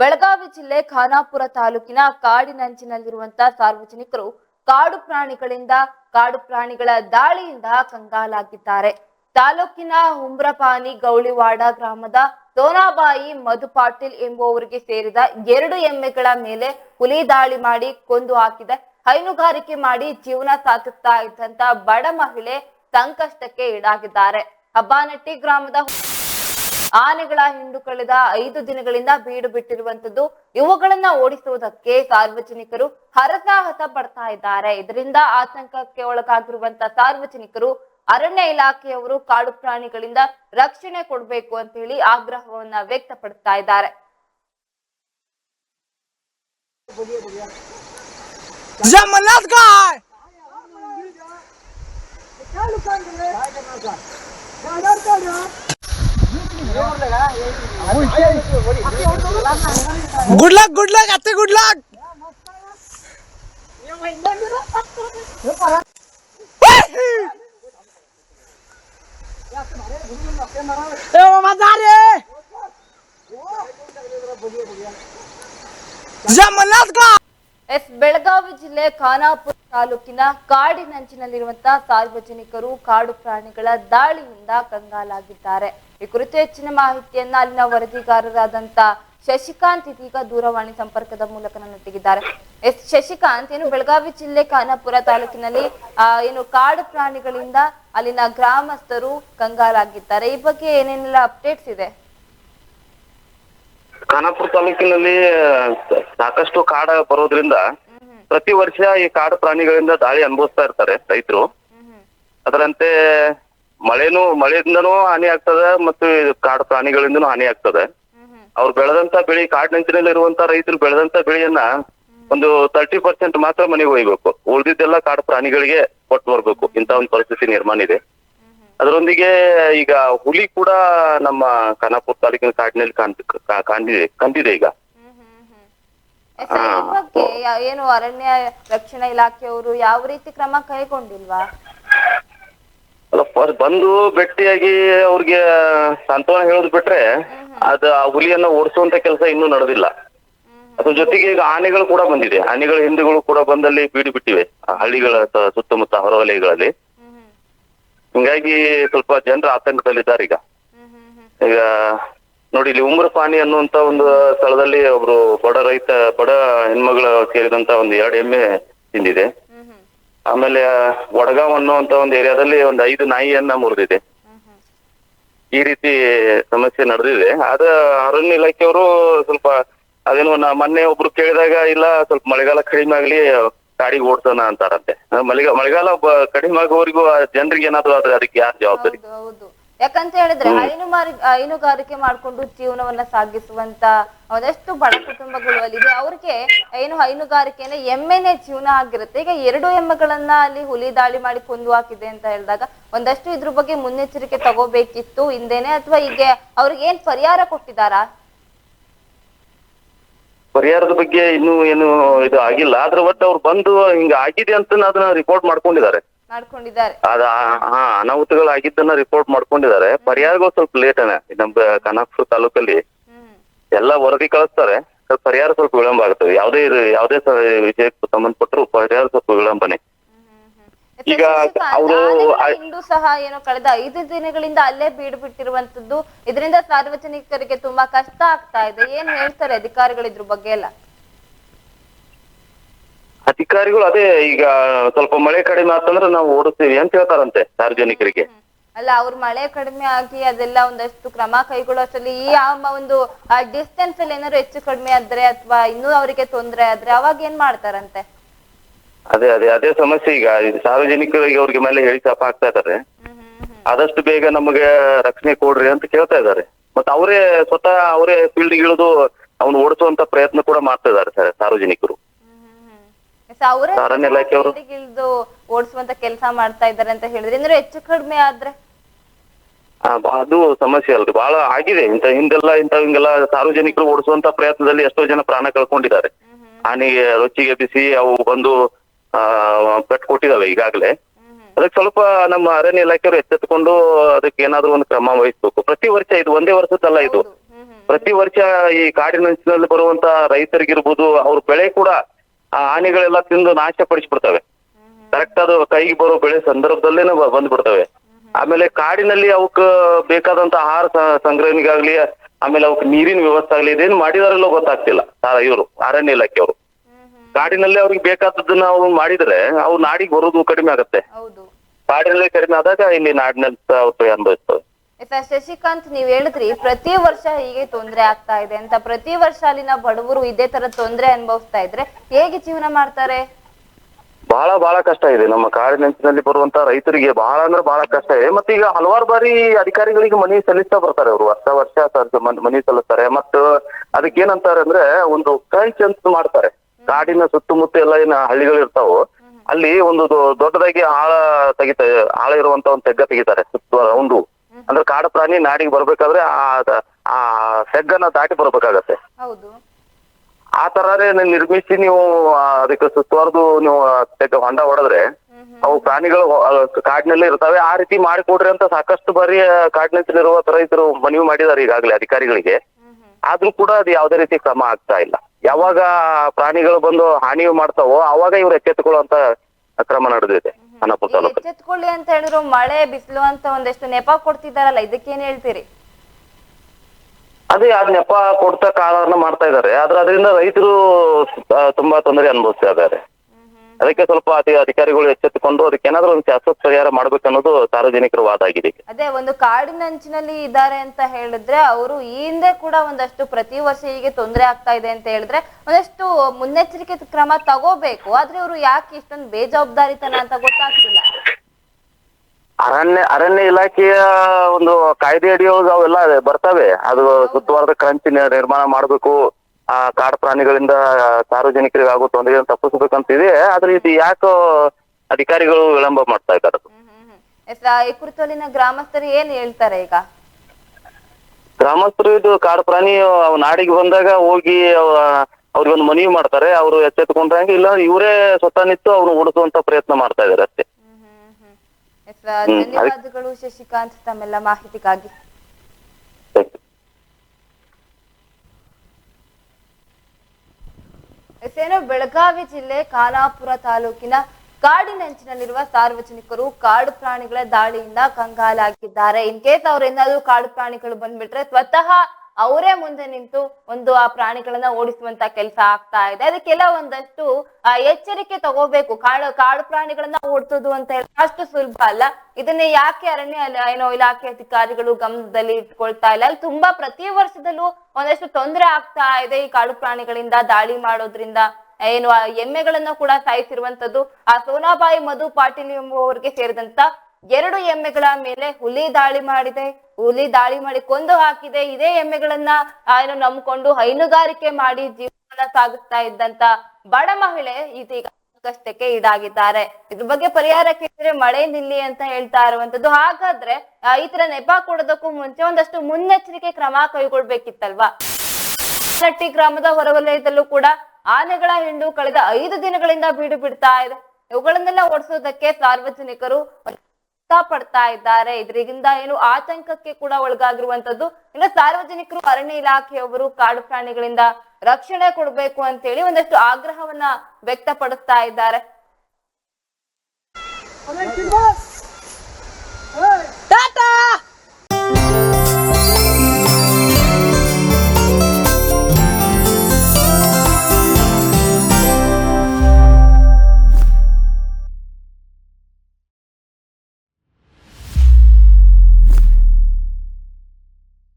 ಬೆಳಗಾವಿ ಜಿಲ್ಲೆ ಖಾನಾಪುರ ತಾಲೂಕಿನ ಕಾಡಿನಂಚಿನಲ್ಲಿರುವಂತಹ ಸಾರ್ವಜನಿಕರು ಕಾಡು ಪ್ರಾಣಿಗಳಿಂದ, ಕಾಡು ಪ್ರಾಣಿಗಳ ದಾಳಿಯಿಂದ ಕಂಗಾಲಾಗಿದ್ದಾರೆ. ತಾಲೂಕಿನ ಉಮ್ರಪಾನಿ ಗೌಳಿವಾಡ ಗ್ರಾಮದ ಸೋನಾಬಾಯಿ ಮಧು ಪಾಟೀಲ್ ಎಂಬುವವರಿಗೆ ಸೇರಿದ ಎರಡು ಎಮ್ಮೆಗಳ ಮೇಲೆ ಹುಲಿ ದಾಳಿ ಮಾಡಿ ಕೊಂದು ಹಾಕಿದೆ. ಹೈನುಗಾರಿಕೆ ಮಾಡಿ ಜೀವನ ಸಾಗಿಸ್ತಾ ಇದ್ದಂತ ಬಡ ಮಹಿಳೆ ಸಂಕಷ್ಟಕ್ಕೆ ಈಡಾಗಿದ್ದಾರೆ. ಹಬ್ಬಾನಟ್ಟಿ ಗ್ರಾಮದ ಆನೆಗಳ ಹಿಂಡು ಕಳೆದ ಐದು ದಿನಗಳಿಂದ ಬೀಡು ಬಿಟ್ಟಿರುವಂತದ್ದು ಇವುಗಳನ್ನ ಓಡಿಸುವುದಕ್ಕೆ ಸಾರ್ವಜನಿಕರು ಹರಸಾಹಸ ಪಡ್ತಾ ಇದ್ದಾರೆ. ಇದರಿಂದ ಆತಂಕಕ್ಕೆ ಒಳಗಾಗಿರುವಂತ ಸಾರ್ವಜನಿಕರು ಅರಣ್ಯ ಇಲಾಖೆಯವರು ಕಾಡು ಪ್ರಾಣಿಗಳಿಂದ ರಕ್ಷಣೆ ಕೊಡ್ಬೇಕು ಅಂತ ಹೇಳಿ ಆಗ್ರಹವನ್ನ ವ್ಯಕ್ತಪಡ್ತಾ ಇದ್ದಾರೆ. ಗುಡ್ ಲಕ್ ಗುಡ್ ಲಕ್, ಅತ್ತೆ, ಗುಡ್ ಲಕ್. ಎಸ್, ಬೆಳಗಾವಿ ಜಿಲ್ಲೆ ಖಾನಾಪುರ ತಾಲೂಕಿನ ಕಾಡಿನಂಚಿನಲ್ಲಿರುವಂತಹ ಸಾರ್ವಜನಿಕರು ಕಾಡು ಪ್ರಾಣಿಗಳ ದಾಳಿಯಿಂದ ಕಂಗಾಲಾಗಿದ್ದಾರೆ. ಈ ಕುರಿತು ಹೆಚ್ಚಿನ ಮಾಹಿತಿಯನ್ನ ಅಲ್ಲಿನ ವರದಿಗಾರರಾದಂತ ಶಶಿಕಾಂತ್ ಇದೀಗ ದೂರವಾಣಿ ಸಂಪರ್ಕದ ಮೂಲಕ ನನ್ನೊಟ್ಟಿಗಿದ್ದಾರೆ. ಎಸ್ ಶಶಿಕಾಂತ್ ಏನು ಬೆಳಗಾವಿ ಜಿಲ್ಲೆ ಖಾನಾಪುರ ತಾಲೂಕಿನಲ್ಲಿ ಆ, ಏನು ಕಾಡು ಪ್ರಾಣಿಗಳಿಂದ ಅಲ್ಲಿನ ಗ್ರಾಮಸ್ಥರು ಕಂಗಾಲಾಗಿದ್ದಾರೆ. ಈ ಬಗ್ಗೆ ಏನೇನೆಲ್ಲ ಅಪ್ಡೇಟ್ಸ್ ಇದೆ? ಖಾನಾಪುರ ತಾಲೂಕಿನಲ್ಲಿ ಸಾಕಷ್ಟು ಕಾಡ ಬರೋದ್ರಿಂದ ಪ್ರತಿ ವರ್ಷ ಈ ಕಾಡು ಪ್ರಾಣಿಗಳಿಂದ ದಾಳಿ ಅನುಭವಿಸ್ತಾ ಇರ್ತಾರೆ ರೈತರು. ಅದರಂತೆ ಮಳೆನೂ ಮಳೆಯಿಂದನೂ ಹಾನಿ ಆಗ್ತದೆ ಮತ್ತು ಕಾಡು ಪ್ರಾಣಿಗಳಿಂದನೂ ಹಾನಿ ಆಗ್ತದೆ ಅವ್ರು ಬೆಳೆದಂತ ಬೆಳಿ ಕಾಡಿನಂಚಿನಲ್ಲಿ ಇರುವಂತ ರೈತರು ಬೆಳೆದಂತ ಬೆಳೆಯನ್ನ ಒಂದು ತರ್ಟಿ ಪರ್ಸೆಂಟ್ ಮಾತ್ರ ಮನೆಗೆ ಒಯ್ಬೇಕು ಉಳಿದಿದ್ದೆಲ್ಲ ಕಾಡು ಪ್ರಾಣಿಗಳಿಗೆ ಕೊಟ್ಟು ಬರ್ಬೇಕು ಇಂತ ಒಂದು ಪರಿಸ್ಥಿತಿ ನಿರ್ಮಾಣ ಇದೆ ಅದರೊಂದಿಗೆ ಈಗ ಹುಲಿ ಕೂಡ ನಮ್ಮ ಖಾನಾಪುರ ತಾಲೂಕಿನ ಕಾಡಿನಲ್ಲಿ ಕಾಣಿದೆ ಕಂಡಿದೆ ಈಗ ಏನು ಅರಣ್ಯ ರಕ್ಷಣಾ ಇಲಾಖೆಯವರು ಯಾವ ರೀತಿ ಕ್ರಮ ಕೈಗೊಂಡಿಲ್ವಾ ಫಸ್ಟ್ ಬಂದು ಭೇಟಿಯಾಗಿ ಅವ್ರಿಗೆ ಸಾಂತ್ವನ ಹೇಳೋದು ಬಿಟ್ರೆ ಅದು ಆ ಹುಲಿಯನ್ನ ಓಡಿಸುವಂತ ಕೆಲಸ ಇನ್ನೂ ನಡೆದಿಲ್ಲ. ಅದ್ರ ಜೊತೆಗೆ ಈಗ ಆನೆಗಳು ಕೂಡ ಬಂದಿದೆ. ಆನೆಗಳ ಹಿಂದೆಗಳು ಕೂಡ ಬಂದಲ್ಲಿ ಬೀಡಿ ಬಿಟ್ಟಿವೆ. ಆ ಹಳ್ಳಿಗಳ ಸುತ್ತಮುತ್ತ ಹೊರವಲಯಗಳಲ್ಲಿ. ಹಿಂಗಾಗಿ ಸ್ವಲ್ಪ ಜನರ ಆತಂಕದಲ್ಲಿದ್ದಾರೆ ಈಗ. ಈಗ ನೋಡಿ ಇಲ್ಲಿ ಉಮ್ರಪಾನಿ ಅನ್ನುವಂತ ಒಂದು ಸ್ಥಳದಲ್ಲಿ ಒಬ್ರು ಬಡ ರೈತ ಬಡ ಹೆಣ್ಮಗಳ ಸೇರಿದಂತ ಒಂದು ಎರಡು ಎಮ್ಮೆ ತಿಂದಿದೆ. ಆಮೇಲೆ ವಡಗಾವ್ ಅನ್ನುವಂತ ಒಂದು ಏರಿಯಾದಲ್ಲಿ ಒಂದು ಐದು ನಾಯಿಯನ್ನ ಮುರಿದಿದೆ. ಈ ರೀತಿ ಸಮಸ್ಯೆ ನಡೆದಿದೆ. ಆದ ಅರಣ್ಯ ಇಲಾಖೆಯವರು ಸ್ವಲ್ಪ ಅದೇನೋ ಮೊನ್ನೆ ಒಬ್ರು ಕೇಳಿದಾಗ ಇಲ್ಲ ಸ್ವಲ್ಪ ಮಳೆಗಾಲ ಕಡಿಮೆ ಆಗ್ಲಿ ಗಾಡಿಗೆ ಓಡ್ಸೋಣ ಅಂತಾರಂತೆ. ಮಳೆಗಾಲ ಮಳೆಗಾಲ ಕಡಿಮೆ ಆಗೋವರೆಗೂ ಜನರಿಗೆ ಏನಾದ್ರು ಆದ್ರೆ ಅದಕ್ಕೆ ಯಾರು ಜವಾಬ್ದಾರಿ? ಯಾಕಂತ ಹೇಳಿದ್ರೆ ಹೈನುಮಾರಿ ಹೈನುಗಾರಿಕೆ ಮಾಡ್ಕೊಂಡು ಜೀವನವನ್ನ ಸಾಗಿಸುವಂತ ಒಂದಷ್ಟು ಬಡ ಕುಟುಂಬಗಳು ಅಲ್ಲಿದೆ ಅವ್ರಿಗೆ ಏನು ಹೈನುಗಾರಿಕೆನೆ ಎಮ್ಮೆನೆ ಜೀವನ ಆಗಿರುತ್ತೆ. ಈಗ ಎರಡು ಎಮ್ಮೆಗಳನ್ನ ಅಲ್ಲಿ ಹುಲಿ ದಾಳಿ ಮಾಡಿ ಕೊಂದು ಹಾಕಿದೆ ಅಂತ ಹೇಳಿದಾಗ ಒಂದಷ್ಟು ಇದ್ರ ಬಗ್ಗೆ ಮುನ್ನೆಚ್ಚರಿಕೆ ತಗೋಬೇಕಿತ್ತು ಹಿಂದೆನೆ ಅಥವಾ ಈಗ ಅವ್ರಿಗೆ ಏನ್ ಪರಿಹಾರ ಕೊಟ್ಟಿದಾರಾ ಪರಿಹಾರದ ಬಗ್ಗೆ ಇನ್ನು ಏನು ಇದು ಆಗಿಲ್ಲ. ಆದ್ರೆ ಒಟ್ಟು ಅವ್ರು ಬಂದು ಹಿಂಗ ಆಗಿದೆ ಅಂತ ಅದನ್ನ ರಿಪೋರ್ಟ್ ಮಾಡ್ಕೊಂಡಿದ್ದಾರೆ. ಮಾಡ್ಕೊಂಡಿದ್ದಾರೆ. ಅದ ಹಾ ಅನಾಹುತಗಳಾಗಿದ್ದನ್ನ ರಿಪೋರ್ಟ್ ಮಾಡ್ಕೊಂಡಿದ್ದಾರೆ. ಪರಿಹಾರಗಳು ಸ್ವಲ್ಪ ಲೇಟ್ ಅನ ನಮ್ಮ ಕನಕಪುರ ತಾಲೂಕಲ್ಲಿ ಎಲ್ಲ ವರದಿ ಕಳಿಸ್ತಾರೆ. ಸ್ವಲ್ಪ ಪರಿಹಾರ ಸ್ವಲ್ಪ ವಿಳಂಬ ಆಗ್ತದೆ. ಯಾವುದೇ ಯಾವ್ದೇ ವಿಷಯಕ್ಕೆ ಸಂಬಂಧಪಟ್ಟರು ಪರಿಹಾರ ಸ್ವಲ್ಪ ವಿಳಂಬನೆ. ಈಗ ಅವ್ರು ಇಂದು ಸಹ ಏನೋ ಕಳೆದ ಐದು ದಿನಗಳಿಂದ ಅಲ್ಲೇ ಬೀಡು ಬಿಟ್ಟಿರುವಂತದ್ದು ಇದರಿಂದ ಸಾರ್ವಜನಿಕರಿಗೆ ತುಂಬಾ ಕಷ್ಟ ಆಗ್ತಾ ಇದೆ. ಏನ್ ಹೇಳ್ತಾರೆ ಅಧಿಕಾರಿಗಳು ಇದ್ರ ಬಗ್ಗೆ ಎಲ್ಲ? ಅಧಿಕಾರಿಗಳು ಅದೇ ಈಗ ಸ್ವಲ್ಪ ಮಳೆ ಕಡಿಮೆ ಆತಂದ್ರೆ ನಾವು ಓಡಿಸ್ತೀವಿ ಅಂತ ಹೇಳ್ತಾರಂತೆ ಸಾರ್ವಜನಿಕರಿಗೆ. ಅಲ್ಲ ಅವ್ರ ಮಳೆ ಕಡಿಮೆ ಆಗಿ ಅದೆಲ್ಲ ಒಂದಷ್ಟು ಕ್ರಮ ಕೈಗೊಳ್ಳೋಷ್ಟರಲ್ಲಿ ಈ ಆ ಮ- ಒಂದು ಡಿಸ್ಟೆನ್ಸ್ ಅಲ್ಲಿ ಏನಾದ್ರು ಹೆಚ್ಚು ಕಡಿಮೆ ಆದ್ರೆ ಅಥವಾ ಇನ್ನೂ ಅವರಿಗೆ ತೊಂದ್ರೆ ಆದ್ರೆ ಅವಾಗ ಏನ್ ಮಾಡ್ತಾರಂತೆ? ಅದೇ ಅದೇ ಅದೇ ಸಮಸ್ಯೆ ಈಗ. ಇದು ಸಾರ್ವಜನಿಕರಿಗೆ ಅವ್ರಿಗೆ ಮೇಲೆ ಹೇಳಿ ಚಾಪ ಆಗ್ತಾ ಇದ್ದಾರೆ. ಹ್ಮ್ ಹ್ಮ್ ಹ್ಮ್. ಆದಷ್ಟು ಬೇಗ ನಮಗೆ ರಕ್ಷಣೆ ಕೊಡ್ರಿ ಅಂತ ಕೇಳ್ತಾ ಇದ್ದಾರೆ. ಮತ್ತೆ ಅವರೇ ಸ್ವತಃ ಅವರೇ ಫೀಲ್ಡ್ ಇಳಿದು ಅವನು ಓಡಿಸುವಂತ ಪ್ರಯತ್ನ ಕೂಡ ಮಾಡ್ತಾ ಇದ್ದಾರೆ ಸರ್ ಸಾರ್ವಜನಿಕರು. ಅರಣ್ಯ ಇಲಾಖೆಯವರು? ಇಳಿದು ಓಡಿಸುವಂತ ಕೆಲಸ ಮಾಡ್ತಾ ಇದ್ದಾರೆ ಅಂತ ಹೇಳಿದ್ರೆ. ಅಂದ್ರೆ ಹೆಚ್ಚು ಕಡಿಮೆ ಆದ್ರೆ? ಆ, ಬ- ಅದು ಸಮಸ್ಯೆ ಅಲ್ರಿ. ಬಹಳ ಆಗಿದೆ. ಇಂತ ಹಿಂದೆಲ್ಲ ಇಂತ ಹಿಂಗೆಲ್ಲ ಸಾರ್ವಜನಿಕರು ಓಡಿಸುವಂತ ಪ್ರಯತ್ನದಲ್ಲಿ ಎಷ್ಟೋ ಜನ ಪ್ರಾಣ ಕಳ್ಕೊಂಡಿದ್ದಾರೆ. ಆನೆಗೆ ರೊಚ್ಚಿಗೆ ಬಿಸಿ ಅವು ಬಂದು ಆ ಪೆಟ್ಟು ಕೊಟ್ಟಿದಾವೆ ಈಗಾಗಲೇ. ಅದಕ್ಕೆ ಸ್ವಲ್ಪ ನಮ್ಮ ಅರಣ್ಯ ಇಲಾಖೆಯವರು ಎಚ್ಚೆತ್ತುಕೊಂಡು ಅದಕ್ಕೆ ಏನಾದ್ರು ಒಂದು ಕ್ರಮ ವಹಿಸ್ಬೇಕು. ಪ್ರತಿ ವರ್ಷ ಇದು ಒಂದೇ ವರ್ಷದಲ್ಲ ಇದು. ಹ್ಮ್ ಹ್ಮ್. ಪ್ರತಿ ವರ್ಷ ಈ ಕಾಡಿನಂಚಿನಲ್ಲಿ ಬರುವಂತ ರೈತರಿಗಿರ್ಬೋದು ಅವ್ರ ಬೆಳೆ ಕೂಡ ಆ ಆನೆಗಳೆಲ್ಲ ತಿಂದು ನಾಶ ಪಡಿಸ್ಬಿಡ್ತವೆ ಕರೆಕ್ಟ್ ಅದು ಕೈಗೆ ಬರೋ ಬೆಳೆ ಸಂದರ್ಭದಲ್ಲೇನೆ ಬಂದ್ಬಿಡ್ತವೆ. ಆಮೇಲೆ ಕಾಡಿನಲ್ಲಿ ಅವಕ್ ಬೇಕಾದಂತ ಆಹಾರ ಸಂಗ್ರಹಣೆಗಾಗ್ಲಿ ಆಮೇಲೆ ಅವಕ್ ನೀರಿನ ವ್ಯವಸ್ಥೆ ಆಗ್ಲಿ ಇದೇನು ಮಾಡಿದಾರಲ್ಲೋ ಗೊತ್ತಾಗ್ತಿಲ್ಲ. ಇವರು ಅರಣ್ಯ ಇಲಾಖೆಯವರು. ಕಾಡಿನಲ್ಲಿ ಅವ್ರಿಗೆ ಬೇಕಾದದನ್ನ ಅವ್ರು ಮಾಡಿದ್ರೆ ಅವ್ರು ನಾಡಿಗೆ ಬರೋದು ಕಡಿಮೆ ಆಗತ್ತೆ. ಕಾಡಿನಲ್ಲಿ ಕಡಿಮೆ ಆದಾಗ ಇಲ್ಲಿ ನಾಡಿನಲ್ಲಿ ಅವ್ರು ಅನುಭವಿಸ್ತವೆ ಸರ್ ಶಶಿಕಾಂತ್, ನೀವ್ ಹೇಳಿದ್ರಿ ಪ್ರತಿ ವರ್ಷ ಹೀಗೆ ತೊಂದ್ರೆ ಆಗ್ತಾ ಇದೆ ಅಂತ. ಪ್ರತಿ ವರ್ಷ ಅಲ್ಲಿನ ಬಡವರು ಇದೇ ತರ ತೊಂದ್ರೆ ಅನುಭವಿಸ್ತಾ ಇದ್ರೆ ಹೇಗೆ ಜೀವನ ಮಾಡ್ತಾರೆ? ಬಹಳ ಬಹಳ ಕಷ್ಟ ಇದೆ. ನಮ್ಮ ಕಾಡಿನಂಚಿನಲ್ಲಿ ಬರುವಂತ ರೈತರಿಗೆ ಬಹಳ ಅಂದ್ರೆ ಬಹಳ ಕಷ್ಟ ಇದೆ. ಮತ್ತೆ ಈಗ ಹಲವಾರು ಬಾರಿ ಅಧಿಕಾರಿಗಳಿಗೆ ಮನವಿ ಸಲ್ಲಿಸ್ತಾ ಬರ್ತಾರೆ ಅವರು. ವರ್ಷ ವರ್ಷ ಮನವಿ ಸಲ್ಲಿಸ್ತಾರೆ. ಮತ್ತು ಅದಕ್ಕೆ ಏನಂತಾರೆ ಅಂದ್ರೆ ಒಂದು ಕಂಚ್ ಅಂತ ಮಾಡ್ತಾರೆ. ಕಾಡಿನ ಸುತ್ತಮುತ್ತ ಎಲ್ಲ ಏನ ಹಳ್ಳಿಗಳು ಇರ್ತಾವೋ, ಅಲ್ಲಿ ಒಂದು ದೊಡ್ಡದಾಗಿ ಆಳ ತೆಗಿತ, ಆಳ ಇರುವಂತ ಒಂದು ತೆಗ್ಗ ತೆಗಿತಾರೆ. ಸುತ್ತ ಒಂದು ಅಂದ್ರೆ ಕಾಡು ಪ್ರಾಣಿ ನಾಡಿಗೆ ಬರ್ಬೇಕಾದ್ರೆ ಆ ಆ ತೆಗ್ಗನ್ನ ದಾಟಿ ಬರ್ಬೇಕಾಗತ್ತೆ. ಹೌದು. ಆ ತರನೇ ನಿರ್ಮಿಸಿ ನೀವು ಅದಕ್ಕೆ ಸುತ್ತುವರೆದು ನೀವು ತೆಗ್ಗ ಹೊಂಡ ಹೊಡೆದ್ರೆ ಅವು ಪ್ರಾಣಿಗಳು ಕಾಡಿನಲ್ಲಿ ಇರ್ತಾವೆ. ಆ ರೀತಿ ಮಾಡಿಕೊಡ್ರಿ ಅಂತ ಸಾಕಷ್ಟು ಬಾರಿ ಇರುವ ಕಾಡಿನಲ್ಲಿರುವ ರೈತರು ಮನವಿ ಮಾಡಿದ್ದಾರೆ ಈಗಾಗಲೇ ಅಧಿಕಾರಿಗಳಿಗೆ. ಆದ್ರೂ ಕೂಡ ಅದು ಯಾವುದೇ ರೀತಿ ಕ್ರಮ ಆಗ್ತಾ ಇಲ್ಲ. ಯಾವಾಗ ಪ್ರಾಣಿಗಳು ಬಂದು ಹಾನಿ ಮಾಡ್ತಾವೋ ಅವಾಗ ಇವ್ರು ಎಚ್ಚೆತ್ತುಕೊಳ್ಳುವಂತ ಕ್ರಮ ನಡೆದಿದೆ. ತಾಲೂಕು ಎಚ್ಚೆತ್ಕೊಳ್ಳಿ ಅಂತ ಹೇಳಿದ್ರು ಮಳೆ ಬಿಸಿಲು ಅಂತ ಒಂದಷ್ಟು ನೆಪ ಕೊಡ್ತಿದಾರಲ್ಲ ಇದಕ್ಕೇನ್ ಹೇಳ್ತೀರಿ? ಅದೇ ಅದ್ ನೆಪ ಕೊಡ್ತಾ ಕಾಲನ್ನ ಮಾಡ್ತಾ ಇದ್ದಾರೆ ಆದ್ರೆ ಅದರಿಂದ ರೈತರು ತುಂಬಾ ತೊಂದರೆ ಅನುಭವಿಸ್ತಾ ಇದ್ದಾರೆ. ಅದಕ್ಕೆ ಸ್ವಲ್ಪ ಅಧಿ ಅಧಿಕಾರಿಗಳು ಎಚ್ಚೆತ್ತುಕೊಂಡು ಅದಕ್ಕೆ ಏನಾದ್ರೂ ಒಂದು ಶಾಶ್ವತ ಪರಿಹಾರ ಮಾಡ್ಬೇಕು ಅನ್ನೋದು ಸಾರ್ವಜನಿಕರ ವಾದ ಆಗಿದೆ ಅದೇ ಒಂದು ಕಾಡಿನಂಚಿನಲ್ಲಿ ಇದ್ದಾರೆ ಅಂತ ಹೇಳಿದ್ರೆ ಅವರು ಈ ಹಿಂದೆ ಕೂಡ ಒಂದಷ್ಟು ಪ್ರತಿ ವರ್ಷ ಹೀಗೆ ತೊಂದರೆ ಆಗ್ತಾ ಇದೆ ಅಂತ ಹೇಳಿದ್ರೆ ಒಂದಷ್ಟು ಮುನ್ನೆಚ್ಚರಿಕೆ ಕ್ರಮ ತಗೋಬೇಕು. ಆದ್ರೆ ಅವರು ಯಾಕೆ ಇಷ್ಟೊಂದು ಬೇಜವಾಬ್ದಾರಿತನ ಅಂತ ಗೊತ್ತಾಗ್ತಿಲ್ಲ. ಅರಣ್ಯ ಅರಣ್ಯ ಇಲಾಖೆಯ ಒಂದು ಕಾಯ್ದೆ ಅಡಿಯೊಳಗೆ ಅವೆಲ್ಲ ಬರ್ತವೆ. ಅದು ಸುತ್ತುವರೆದ ಕ್ರಂಚಿ ನಿರ್ಮಾಣ ಮಾಡಬೇಕು. ಆ ಕಾಡು ಪ್ರಾಣಿಗಳಿಂದ ಸಾರ್ವಜನಿಕರಿಗೆ ಆಗೋ ತೊಂದರೆಯನ್ನು ತಪ್ಪಿಸಬೇಕಂತಿದೆ. ಆದ್ರೆ ಇದು ಯಾಕೋ ಅಧಿಕಾರಿಗಳು ವಿಳಂಬ ಮಾಡ್ತಾ ಇದ್ದಾರೆ. ಈ ಕುರಿತು ಅಲ್ಲಿನ ಗ್ರಾಮಸ್ಥರು ಏನ್ ಹೇಳ್ತಾರೆ ಈಗ? ಗ್ರಾಮಸ್ಥರು ಇದು ಕಾಡು ಪ್ರಾಣಿ ಅವ್ ನಾಡಿಗೆ ಬಂದಾಗ ಹೋಗಿ ಅವ- ಅವ್ರಿಗೊಂದು ಮನವಿ ಮಾಡ್ತಾರೆ. ಅವರು ಎಚ್ಚೆತ್ಕೊಂಡ್ರಂಗೆ ಇಲ್ಲ ಇವರೇ ಸ್ವತಃ ನಿಂತು ಅವ್ರು ಓಡಿಸುವಂತ ಪ್ರಯತ್ನ ಮಾಡ್ತಾ ಇದಾರೆ ಅಷ್ಟೇ. ಧನ್ಯವಾದಗಳು ಶಶಿಕಾಂತ್ ತಮ್ಮೆಲ್ಲ ಮಾಹಿತಿಗಾಗಿ. ಏನು ಬೆಳಗಾವಿ ಜಿಲ್ಲೆ ಖಾನಾಪುರ ತಾಲೂಕಿನ ಕಾಡಿನಂಚಿನಲ್ಲಿರುವ ಸಾರ್ವಜನಿಕರು ಕಾಡು ಪ್ರಾಣಿಗಳ ದಾಳಿಯಿಂದ ಕಂಗಾಲಾಗಿದ್ದಾರೆ. ಇನ್ ಕೇಸ್ ಅವ್ರೇನಾದ್ರೂ ಕಾಡು ಪ್ರಾಣಿಗಳು ಬಂದ್ಬಿಟ್ರೆ ಸ್ವತಃ ಅವರೇ ಮುಂದೆ ನಿಂತು ಒಂದು ಆ ಪ್ರಾಣಿಗಳನ್ನ ಓಡಿಸುವಂತ ಕೆಲಸ ಆಗ್ತಾ ಇದೆ. ಅದಕ್ಕೆಲ್ಲ ಒಂದಷ್ಟು ಎಚ್ಚರಿಕೆ ತಗೋಬೇಕು. ಕಾಡು ಕಾಡು ಪ್ರಾಣಿಗಳನ್ನ ಓಡಿಸೋದು ಅಂತ ಅಷ್ಟು ಸುಲಭ ಅಲ್ಲ. ಇದನ್ನ ಯಾಕೆ ಅರಣ್ಯ, ಏನೋ ಇಲಾಖೆ ಅಧಿಕಾರಿಗಳು ಗಮನದಲ್ಲಿ ಇಟ್ಕೊಳ್ತಾ ಇಲ್ಲ. ಅಲ್ಲಿ ತುಂಬಾ ಪ್ರತಿ ವರ್ಷದಲ್ಲೂ ಒಂದಷ್ಟು ತೊಂದರೆ ಆಗ್ತಾ ಇದೆ ಈ ಕಾಡು ಪ್ರಾಣಿಗಳಿಂದ, ದಾಳಿ ಮಾಡೋದ್ರಿಂದ. ಏನು ಎಮ್ಮೆಗಳನ್ನ ಕೂಡ ಸಾಯಿಸಿರುವಂತದ್ದು, ಆ ಸೋನಾಬಾಯಿ ಮಧು ಪಾಟೀಲ್ ಎಂಬುವವರಿಗೆ ಸೇರಿದಂತ ಎರಡು ಎಮ್ಮೆಗಳ ಮೇಲೆ ಹುಲಿ ದಾಳಿ ಮಾಡಿದೆ. ಹುಲಿ ದಾಳಿ ಮಾಡಿ ಕೊಂದು ಹಾಕಿದೆ. ಇದೇ ಎಮ್ಮೆಗಳನ್ನ ಏನು ನಂಬ್ಕೊಂಡು ಹೈನುಗಾರಿಕೆ ಮಾಡಿ ಜೀವನ ಸಾಗಿಸ್ತಾ ಇದ್ದಂತ ಬಡ ಮಹಿಳೆ ಇದೀಗ ಕಷ್ಟಕ್ಕೆ ಈಡಾಗಿದ್ದಾರೆ. ಇದ್ರ ಬಗ್ಗೆ ಪರಿಹಾರ ಕೇಳಿದ್ರೆ ಮಳೆ ನಿಲ್ಲಿ ಅಂತ ಹೇಳ್ತಾ ಇರುವಂತದ್ದು. ಹಾಗಾದ್ರೆ ಈ ತರ ನೆಪ ಕೊಡೋದಕ್ಕೂ ಮುಂಚೆ ಒಂದಷ್ಟು ಮುನ್ನೆಚ್ಚರಿಕೆ ಕ್ರಮ ಕೈಗೊಳ್ಬೇಕಿತ್ತಲ್ವಾ? ಗ್ರಾಮದ ಹೊರವಲಯದಲ್ಲೂ ಕೂಡ ಆನೆಗಳ ಹಿಂಡು ಕಳೆದ ಐದು ದಿನಗಳಿಂದ ಬೀಡು ಬಿಡ್ತಾ ಇದೆ. ಇವುಗಳನ್ನೆಲ್ಲ ಓಡಿಸೋದಕ್ಕೆ ಸಾರ್ವಜನಿಕರು ಪಡ್ತಾ ಇದ್ದಾರೆ. ಇದರಿಂದ ಏನು ಆತಂಕಕ್ಕೆ ಕೂಡ ಒಳಗಾಗಿರುವಂತದ್ದು ಇನ್ನು ಸಾರ್ವಜನಿಕರು ಅರಣ್ಯ ಇಲಾಖೆಯವರು ಕಾಡು ಪ್ರಾಣಿಗಳಿಂದ ರಕ್ಷಣೆ ಕೊಡಬೇಕು ಅಂತ ಹೇಳಿ ಒಂದಷ್ಟು ಆಗ್ರಹವನ್ನ ವ್ಯಕ್ತಪಡಿಸ್ತಾ ಇದ್ದಾರೆ. ಟಾಟಾ!